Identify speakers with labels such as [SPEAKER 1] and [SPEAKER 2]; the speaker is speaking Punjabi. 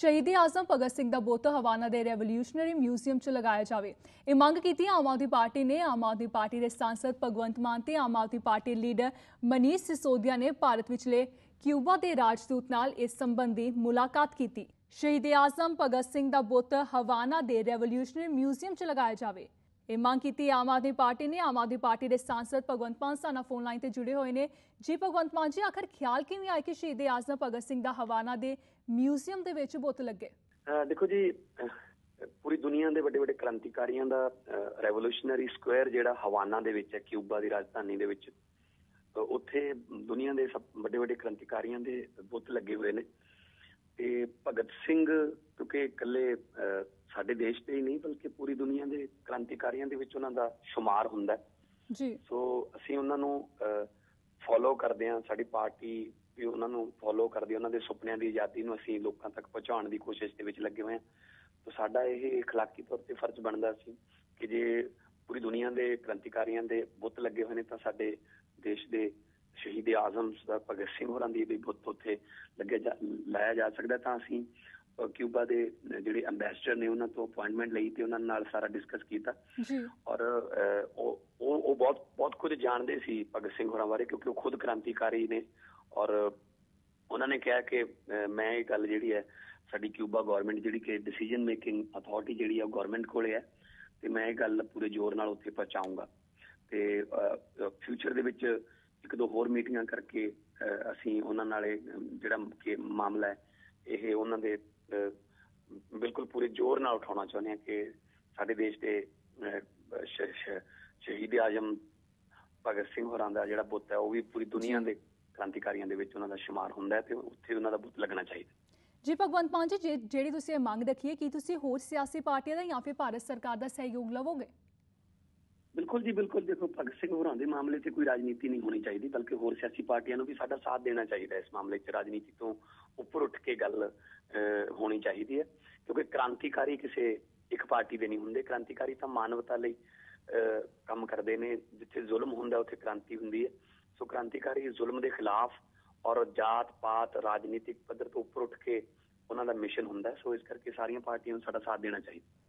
[SPEAKER 1] ਸ਼ਹੀਦ ਆਜ਼ਮ ਭਗਤ ਸਿੰਘ ਦਾ ਬੁੱਤ ਹਵਾਨਾ ਦੇ ਰੈਵੋਲੂਸ਼ਨਰੀ ਮਿਊਜ਼ੀਅਮ 'ਚ ਲਗਾਇਆ ਜਾਵੇ। ਇਹ ਮੰਗ ਕੀਤੀ ਆਮ ਆਦਮੀ ਪਾਰਟੀ ਨੇ। ਆਮ ਆਦਮੀ ਪਾਰਟੀ ਦੇ ਸਾਂਸਦ ਭਗਵੰਤ ਮਾਨ ਤੇ ਆਮ ਆਦਮੀ ਪਾਰਟੀ ਲੀਡਰ ਮਨੀਸ਼ ਸਿਸੋਦੀਆ ਨੇ ਭਾਰਤ ਵਿਚਲੇ ਕਿਊਬਾ ਦੇ ਰਾਜਦੂਤ ਨਾਲ ਇਸ ਸੰਬੰਧੀ ਮੁਲਾਕਾਤ ਕੀਤੀ। ਸ਼ਹੀਦ ਆਜ਼ਮ ਭਗਤ ਸਿੰਘ ਦਾ ਬੁੱਤ ਹਵਾਨਾ ਦੇ ਰੈਵੋਲੂਸ਼ਨਰੀ ਮਿਊਜ਼ੀਅਮ 'ਚ ਲਗਾਇਆ ਜਾਵੇ। ਇਹ ਮੰਗ ਕੀਤੀ ਆਮ ਆਦਮੀ ਪਾਰਟੀ ਨੇ। ਆਮ ਆਦਮੀ ਪਾਰਟੀ ਦੇ ਸਾਂਸਦ ਭਗਵੰਤ ਮਾਨ ਸਾਨਾ ਫੋਨ ਲਾਈਨ ਤੇ ਜੁੜੇ ਹੋਏ ਨੇ। ਜੀ ਭਗਵੰਤ ਮਾਨ ਜੀ, ਆਖਰ ਖਿਆਲ ਕਿਵੇਂ ਆਇਆ ਕਿ ਸ਼ਹੀਦ ਆਜ਼ਮ ਭਗਤ ਸਿੰਘ ਦਾ ਹਵਾਨਾ ਦੇ ਮਿਊਜ਼ੀਅਮ ਦੇ ਵਿੱਚ ਬੁੱਤ ਲੱਗੇ?
[SPEAKER 2] ਦੇਖੋ ਜੀ, ਪੂਰੀ ਦੁਨੀਆ ਦੇ ਵੱਡੇ ਵੱਡੇ ਕ੍ਰਾਂਤੀਕਾਰੀਆਂ ਦਾ ਰੈਵੋਲੂਸ਼ਨਰੀ ਸਕੁਅਰ ਜਿਹੜਾ ਹਵਾਨਾ ਦੇ ਵਿੱਚ ਹੈ, ਕਿਊਬਾ ਦੀ ਰਾਜਧਾਨੀ ਦੇ ਵਿੱਚ ਉੱਥੇ ਦੁਨੀਆ ਦੇ ਵੱਡੇ ਵੱਡੇ ਕ੍ਰਾਂਤੀਕਾਰੀਆਂ ਦੇ ਬੁੱਤ ਲੱਗੇ ਹੋਏ ਨੇ। ਤੇ ਭਗਤ ਸਿੰਘ ਕਿਉਂਕਿ ਇਕੱਲੇ ਅਹ ਸਾਡੇ ਦੇਸ਼ ਦੇ ਹੀ ਨਹੀਂ ਬਲਕਿ ਪੂਰੀ ਦੁਨੀਆ ਦੇ ਕ੍ਰਾਂਤੀਕਾਰੀਆਂ ਦੇ ਵਿੱਚ ਉਹਨਾਂ ਦਾ ਸ਼ੁਮਾਰ ਹੁੰਦਾ ਹੈ
[SPEAKER 1] ਜੀ
[SPEAKER 2] ਸੋ ਅਸੀਂ ਉਹਨਾਂ ਨੂੰ ਫੋਲੋ ਕਰਦੇ ਹਾਂ ਸਾਡੀ ਪਾਰਟੀ ਵੀ ਉਹਨਾਂ ਨੂੰ ਫੋਲੋ ਕਰਦੀ ਹੈ ਉਹਨਾਂ ਦੇ ਸੁਪਨਿਆਂ ਦੀ ਆਜ਼ਾਦੀ ਨੂੰ ਅਸੀਂ ਲੋਕਾਂ ਤੱਕ ਪਹੁੰਚਾਉਣ ਦੀ ਕੋਸ਼ਿਸ਼ ਦੇ ਵਿੱਚ ਲੱਗੇ ਹੋਏ ਹਾਂ ਤਾਂ ਸਾਡਾ ਇਹ اخلاقی ਤੌਰ ਤੇ ਫਰਜ਼ ਬਣਦਾ ਸੀ ਕਿ ਜੇ ਪੂਰੀ ਦੁਨੀਆ ਦੇ ਕ੍ਰਾਂਤੀਕਾਰੀਆਂ ਦੇ ਬੁੱਤ ਲੱਗੇ ਹੋਏ ਨੇ ਤਾਂ ਸਾਡੇ ਦੇਸ਼ ਦੇ ਸ਼ਹੀਦ ਆਜ਼ਮ ਸਰਦਾਰ ਭਗਤ ਸਿੰਘ ਹੋਰਾਂ ਦੀ ਵੀ ਬੁੱਤ ਉੱਥੇ ਲੱਗੇ ਜਾ- ਲਾਇਆ ਜਾ ਸਕਦਾ ਤਾਂ ਅਸੀਂ ਅ, ਕਿਊਬਾ ਦੇ ਜਿਹੜੇ ਐਮਬੈਸਡਰ ਨੇ ਉਹਨਾਂ ਤੋਂ ਅਪਾਇੰਟਮੈਂਟ ਲਈ ਤੇ ਉਹਨਾਂ ਨਾਲ ਸਾਰਾ ਡਿਸਕਸ ਕੀਤਾ।
[SPEAKER 1] ਜੀ।
[SPEAKER 2] ਔਰ ਉਹ ਉਹ ਬਹੁਤ ਬਹੁਤ ਕੁਝ ਜਾਣਦੇ ਸੀ ਭਗਤ ਸਿੰਘ ਹੋਰਾਂ ਬਾਰੇ ਕਿਉਂਕਿ ਉਹ ਖੁਦ ਕ੍ਰਾਂਤੀਕਾਰੀ ਨੇ। ਔਰ ਉਹਨਾਂ ਨੇ ਕਿਹਾ ਕਿ ਮੈਂ ਇਹ ਗੱਲ ਜਿਹੜੀ ਹੈ ਸਾਡੀ ਕਿਊਬਾ ਗਵਰਨਮੈਂਟ ਜਿਹੜੀ ਕਿ ਡਿਸੀਜਨ ਮੇਕਿੰਗ ਅਥਾਰਟੀ ਜਿਹੜੀ ਹੈ ਉਹ ਗਵਰਨਮੈਂਟ ਕੋਲੇ ਹੈ ਤੇ ਮੈਂ ਇਹ ਗੱਲ ਪੂਰੇ ਜ਼ੋਰ ਨਾਲ ਉੱਥੇ ਪਹੁੰਚਾਉਂਗਾ ਤੇ ਫਿਊਚਰ ਦੇ ਵਿੱਚ ਇੱਕ ਦੋ ਹੋਰ ਮੀਟਿੰਗਾਂ ਕਰਕੇ ਅਸੀਂ ਉਹਨਾਂ ਨਾਲ ਜਿਹੜਾ ਕਿ ਮਾਮਲਾ ਹੈ ਇਹ ਉਹਨਾਂ ਦੇ ਬਿਲਕੁਲ ਪੂਰੇ ਜ਼ੋਰ ਨਾਲ ਉਠਾਉਣਾ ਚਾਹੁੰਦੇ ਹਾਂ ਕਿ ਸਾਡੇ ਦੇਸ਼ ਦੇ ਸ਼ਹੀਦ ਆਜਮ ਭਗਤ ਸਿੰਘ ਹੋਰਾਂ ਦਾ ਜਿਹੜਾ ਬੁੱਤ ਹੈ, ਉਹ ਵੀ ਪੂਰੀ ਦੁਨੀਆ ਦੇ ਕ੍ਰਾਂਤੀਕਾਰੀਆਂ ਦੇ ਵਿੱਚ ਉਹਨਾਂ ਦਾ ਸ਼ੁਮਾਰ ਹੁੰਦਾ ਹੈ ਤੇ ਉੱਥੇ ਉਹਨਾਂ ਦਾ ਬੁੱਤ ਲੱਗਣਾ ਚਾਹੀਦਾ।
[SPEAKER 1] ਜੀ ਭਗਵੰਤ ਮਾਨ ਜੀ, ਜਿਹੜੀ ਤੁਸੀਂ ਇਹ ਮੰਗ ਰੱਖੀ ਹੈ, ਕੀ ਤੁਸੀਂ ਹੋਰ ਸਿਆਸੀ ਪਾਰਟੀਆਂ ਦਾ ਜਾਂ ਫਿਰ ਭਾਰਤ ਸਰਕਾਰ ਦਾ ਸਹਿਯੋਗ ਲਵੋਗੇ?
[SPEAKER 2] ਬਿਲਕੁਲ ਜੀ ਬਿਲਕੁਲ ਦੇਖੋ ਭਗਤ ਸਿੰਘ ਹੋਰਾਂ ਦੇ ਮਾਮਲੇ 'ਤੇ ਕੋਈ ਰਾਜਨੀਤੀ ਨਹੀਂ ਹੋਣੀ ਚਾਹੀਦੀ ਬਲਕਿ ਹੋਰ ਸਿਆਸੀ ਪਾਰਟੀਆਂ ਨੂੰ ਵੀ ਸਾਡਾ ਸਾਥ ਦੇਣਾ ਚਾਹੀਦਾ ਇਸ ਮਾਮਲੇ 'ਚ ਰਾਜਨੀਤੀ ਤੋਂ ਉੱਪਰ ਉੱਠ ਕੇ ਗੱਲ ਅਹ, ਹੋਣੀ ਚਾਹੀਦੀ ਹੈ। ਕਿਉਂਕਿ ਕ੍ਰਾਂਤੀਕਾਰੀ ਕਿਸੇ ਇੱਕ ਪਾਰਟੀ ਦੇ ਨਹੀਂ ਹੁੰਦੇ। ਕ੍ਰਾਂਤੀਕਾਰੀ ਤਾਂ ਮਾਨਵਤਾ ਲਈ ਅਹ, ਕੰਮ ਕਰਦੇ ਨੇ। ਜਿੱਥੇ ਜ਼ੁਲਮ ਹੁੰਦਾ ਉੱਥੇ ਕ੍ਰਾਂਤੀ ਹੁੰਦੀ ਹੈ। ਸੋ ਕ੍ਰਾਂਤੀਕਾਰੀ ਜ਼ੁਲਮ ਦੇ ਖਿਲਾਫ ਔਰ ਜਾਤ ਪਾਤ ਰਾਜਨੀਤਿਕ ਪੱਧਰ ਤੋਂ ਉੱਪਰ ਉੱਠ ਕੇ ਉਹਨਾਂ ਦਾ ਮਿਸ਼ਨ ਹੁੰਦਾ ਸੋ ਇਸ ਕਰਕੇ ਸਾਰੀਆਂ ਪਾਰਟੀਆਂ ਨੂੰ ਸਾਡਾ ਸਾਥ ਦੇਣਾ ਚਾਹੀਦਾ।